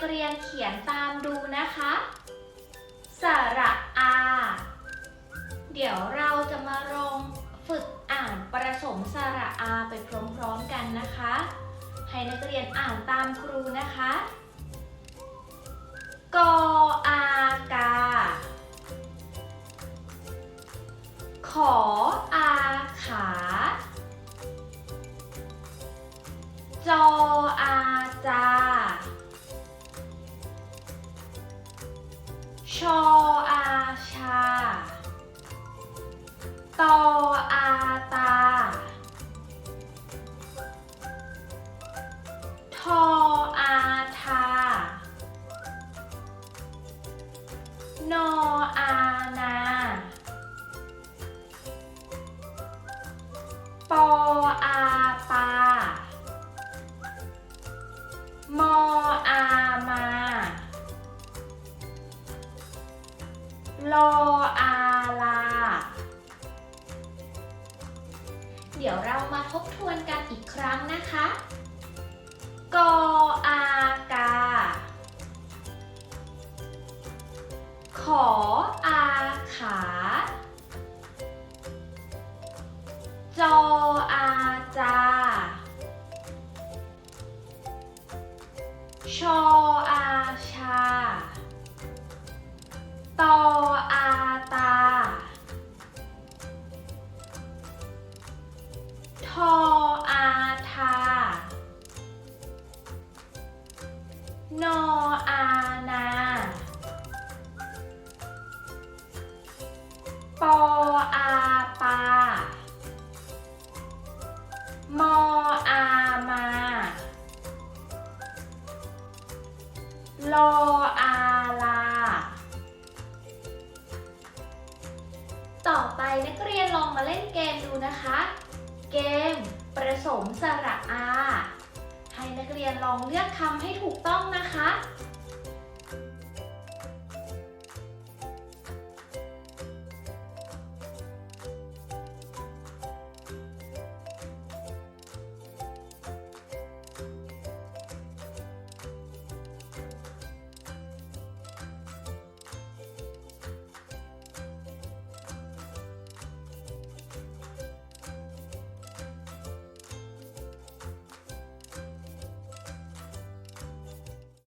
กเรียนเขียนตามดูนะคะ สระอา เดี๋ยวเราจะมาลองฝึกอ่านประสมสระอาไปพร้อมๆกันนะคะ ให้นักเรียนอ่านตามครูนะคะ กออากา ขออาขา จออาจา ชออาชา ตอ ลออาลา เดี๋ยวเรามาทบทวนกันอีกครั้งนะคะ กออากา ขออาขา จออาจา ชออาชาตอ ทออาทานออานาปออาปามออามาลออาลา ต่อไปนักเรียนลองมาเล่นเกมดูนะคะ เกมประสมสระอา ให้นักเรียนลองเลือกคำให้ถูกต้องนะคะ